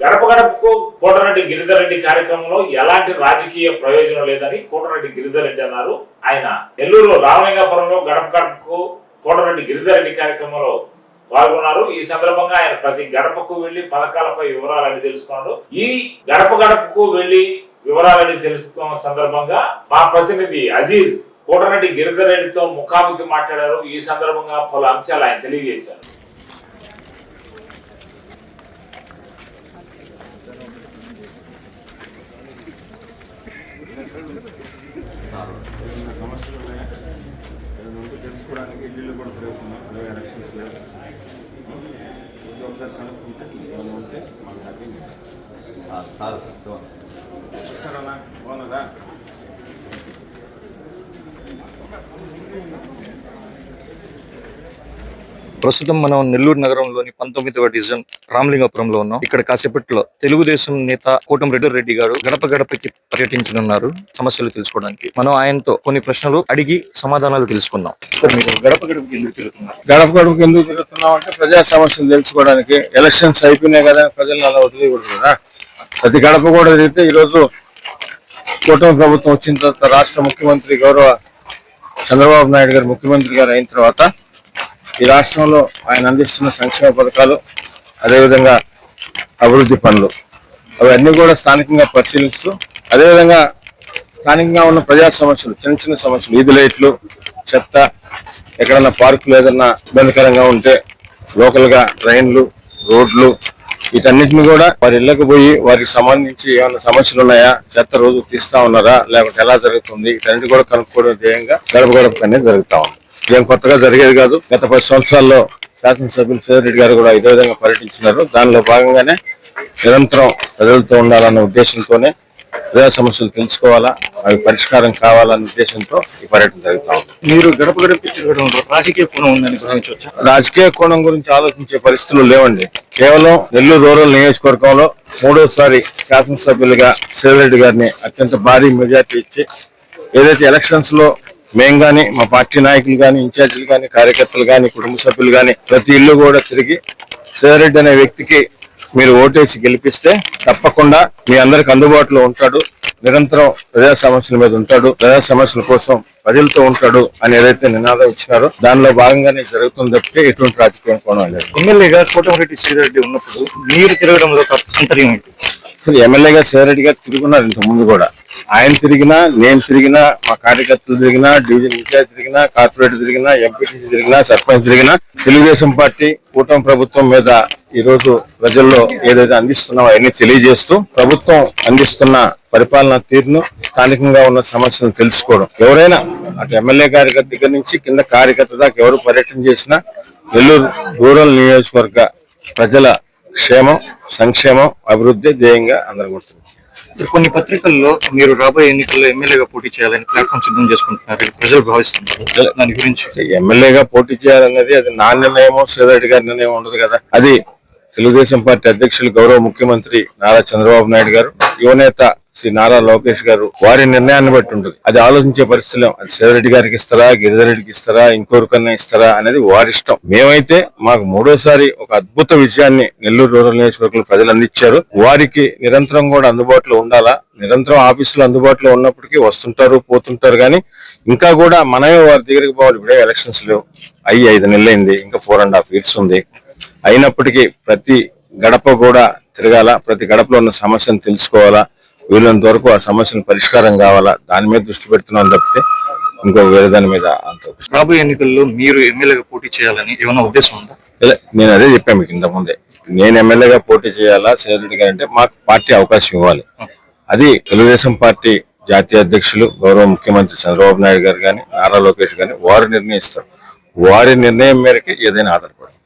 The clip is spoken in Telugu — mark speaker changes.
Speaker 1: గడప గడపకు కోటరెడ్డి గిరిధర్ రెడ్డి కార్యక్రమంలో ఎలాంటి రాజకీయ ప్రయోజనం లేదని కోటరెడ్డి గిరిధర్ రెడ్డి అన్నారు. ఆయన నెల్లూరు రామలింగాపురంలో గడప గడపకు కోటరెడ్డి గిరిధర్ రెడ్డి కార్యక్రమంలో పాల్గొన్నారు. ఈ సందర్భంగా ఆయన ప్రతి గడపకు వెళ్ళి పథకాలపై వివరాలని తెలుసుకున్నారు ఈ గడప గడపకు వెళ్ళి వివరాలని తెలుసుకున్న సందర్భంగా మా ప్రతినిధి అజీజ్ కోటరెడ్డి గిరిధర్ రెడ్డితో ముఖాముఖి మాట్లాడారు. ఈ సందర్భంగా పలు అంశాలు ఆయన తెలియజేశారు.
Speaker 2: ఏమైనా సమస్యలు ఉన్నాయా? ఏదైనా ఉంటే తెలుసుకోవడానికి ఇల్లు కూడా తిరుగుతున్నాం అదే ఎలక్షన్స్ లేవు ఒకసారి కనుక్కుంటే ఏమైనా ఉంటే మాకు హ్యాపీ సార్ బాగున్నదా
Speaker 3: ప్రస్తుతం మనం నెల్లూరు నగరంలోని పంతొమ్మిదవ డివిజన్ రామలింగపురంలో ఉన్నాం. ఇక్కడ కాసేపట్లో తెలుగుదేశం నేత కోటంరెడ్డి రెడ్డి గారు గడప గడపకి పర్యటించనున్నారు సమస్యలు తెలుసుకోవడానికి. మనం ఆయనతో కొన్ని ప్రశ్నలు అడిగి సమాధానాలు తెలుసుకుందాం. మీరు గడప గడపకి ఎందుకు తిరుగుతున్నారు?
Speaker 2: గడప గడపకి ఎందుకు తిరుగుతున్నాం అంటే ప్రజా సమస్యలు తెలుసుకోవడానికి ఎలక్షన్స్ అయిపోయినాయి కదా ప్రజలను అలా వదిలేయకూడదు కదా. ప్రతి గడప కూడా తిరిగితే ఈరోజు కూటమి ప్రభుత్వం వచ్చిన తర్వాత రాష్ట్ర ముఖ్యమంత్రి గౌరవ చంద్రబాబు నాయుడు గారు ముఖ్యమంత్రి గారు అయిన తర్వాత ఈ రాష్ట్రంలో ఆయన అందిస్తున్న సంక్షేమ పథకాలు అదేవిధంగా అభివృద్ధి పనులు అవన్నీ కూడా స్థానికంగా పరిశీలిస్తూ అదేవిధంగా స్థానికంగా ఉన్న ప్రజా సమస్యలు చిన్న చిన్న సమస్యలు వీధి లైట్లు చెత్త ఎక్కడన్నా పార్కులు ఏదన్నా ఇబ్బందికరంగా ఉంటే లోకల్గా ట్రైన్లు రోడ్లు వీటన్నిటిని కూడా వారి ఇళ్ళకు పోయి వారికి సంబంధించి ఏమైనా సమస్యలు ఉన్నాయా చెత్త రోజు తీస్తా ఉన్నారా లేకపోతే ఎలా జరుగుతుంది వీటన్నిటి కూడా కనుక్కోవడం ధ్యేయంగా గడప గడప అనేది జరుగుతా ఉంది. ఇదేం కొత్తగా జరిగేది కాదు. గత పది సంవత్సరాల్లో శాసనసభ్యులు రెడ్డి గారు కూడా ఇదే విధంగా పర్యటించినారు. దానిలో భాగంగానే నిరంతరం ప్రజలతో ఉండాలన్న ఉద్దేశంతోనే ప్రజా సమస్యలు తెలుసుకోవాలా అవి పరిష్కారం కావాలన్న ఉద్దేశంతో ఈ పర్యటన జరుగుతా ఉంది.
Speaker 3: మీరు గడప తిరగడంలో రాజకీయ కోణం ఉందని భావించవచ్చు
Speaker 2: రాజకీయ కోణం గురించి ఆలోచించే పరిస్థితులు లేవండి. కేవలం నెల్లూరు రూరల్ నియోజకవర్గంలో మూడోసారి శాసనసభ్యులుగా శివరెడ్డి గారిని అత్యంత భారీ మెజార్టీ ఇచ్చి ఏదైతే ఎలక్షన్స్లో మేం గాని మా పార్టీ నాయకులు గాని ఇన్ఛార్జీలు గాని కార్యకర్తలు గాని కుటుంబ సభ్యులు గాని ప్రతి ఇల్లు కూడా తిరిగి శివరెడ్డి అనే వ్యక్తికి మీరు ఓటేసి గెలిపిస్తే తప్పకుండా మీ అందరికి అందుబాటులో ఉంటాడు నిరంతరం ప్రజా సమస్యల మీద ఉంటాడు ప్రజా సమస్యల కోసం ప్రజలతో ఉంటాడు అని ఏదైతే నినాదం ఇచ్చినారో దానిలో భాగంగానే జరుగుతుంది తప్పితే ఎటువంటి రాజకీయ కోణం లేదు.
Speaker 3: ఎమ్మెల్యేగా కోటమిరెడ్డి శ్రీధర్రెడ్డి ఉన్నప్పుడు మీరు తిరగడంలో అంతర్యం ఏంటి
Speaker 2: అసలు ఎమ్మెల్యేగా శివరెడ్డి గారు తిరుగున్నారు ఇంత ముందు కూడా. ఆయన తిరిగినా నేను తిరిగినా మా కార్యకర్తలు తిరిగినా డివిజన్ ఇన్ఛార్జ్ తిరిగినా కార్పొరేటర్ తిరిగినా ఎంపీటీసీ తిరిగినా సర్పంచ్ తిరిగినా తెలుగుదేశం పార్టీ కూటమి ప్రభుత్వం మీద ఈ రోజు ప్రజల్లో ఏదైతే అందిస్తున్నామో అవన్నీ తెలియజేస్తూ ప్రభుత్వం అందిస్తున్న పరిపాలన తీరును స్థానికంగా ఉన్న సమస్యలను తెలుసుకోవడం. ఎవరైనా అటు ఎమ్మెల్యే కార్యకర్త దగ్గర నుంచి కింద కార్యకర్త దాకా ఎవరు పర్యటన చేసినా నెల్లూరు రూరల్ నియోజకవర్గ ప్రజల క్షేమం సంక్షేమం అభివృద్ధి ధ్యేయంగా అందరూ గుర్తుంది
Speaker 3: కొన్ని పత్రికల్లో మీరు రాబోయే ఎన్నికల్లో ఎమ్మెల్యేగా పోటీ చేయాలని ప్లాట్ఫామ్ సిద్ధం చేసుకుంటున్నారు ప్రజలు భావిస్తున్నారు. దాని గురించి
Speaker 2: ఎమ్మెల్యేగా పోటీ చేయాలన్నది అది నా నిర్ణయమో శ్రీధరెడ్డి గారి నిర్ణయం ఉండదు కదా. అది తెలుగుదేశం పార్టీ అధ్యక్షులు గౌరవ ముఖ్యమంత్రి నారా చంద్రబాబు నాయుడు గారు యువనేత శ్రీ నారా లోకేష్ గారు వారి నిర్ణయాన్ని బట్టి ఉంటుంది. అది ఆలోచించే పరిస్థితులు అది శివరెడ్డి గారికి ఇస్తారా గిరిధర్ రెడ్డికి ఇస్తారా ఇంకొకరికన్నా ఇస్తారా అనేది వారి ఇష్టం. మేమైతే మాకు మూడోసారి ఒక అద్భుత విజయాన్ని నెల్లూరు రూరల్ నియోజకవర్గంలో ప్రజలు అందించారు. వారికి నిరంతరం కూడా అందుబాటులో ఉండాలా? నిరంతరం ఆఫీసులు అందుబాటులో ఉన్నప్పటికీ వస్తుంటారు పోతుంటారు కానీ ఇంకా కూడా మనమే వారి దగ్గరికి పోవాలి. ఇప్పుడే ఎలక్షన్స్ లేవు. అయ్యి ఐదు నెలలైంది. ఇంకా ఫోర్ అండ్ హాఫ్ ఇయర్స్ ఉంది. అయినప్పటికీ ప్రతి గడప కూడా తిరగాల? ప్రతి గడపలో ఉన్న సమస్యను తెలుసుకోవాలా? వీళ్ళంత వరకు ఆ సమస్యను పరిష్కారం కావాలా? దాని మీద దృష్టి పెడుతున్నాం తప్పితే ఇంకో వేరే దాని మీద అంత
Speaker 3: రాబోయే ఎన్నికల్లో మీరు ఎమ్మెల్యేగా పోటీ చేయాలని ఏమైనా ఉద్దేశం ఉందా?
Speaker 2: నేను అదే చెప్పాను మీకు ఇంత ముందే. నేను ఎమ్మెల్యేగా పోటీ చేయాలా? సేరెడ్డి గారు అంటే మాకు పార్టీ అవకాశం ఇవ్వాలి. అది తెలుగుదేశం పార్టీ జాతీయ అధ్యక్షులు గౌరవ ముఖ్యమంత్రి చంద్రబాబు నాయుడు గారు కానీ నారా లోకేష్ గాని వారు నిర్ణయిస్తారు. వారి నిర్ణయం మేరకే ఏదైనా ఆధారపడుతుంది.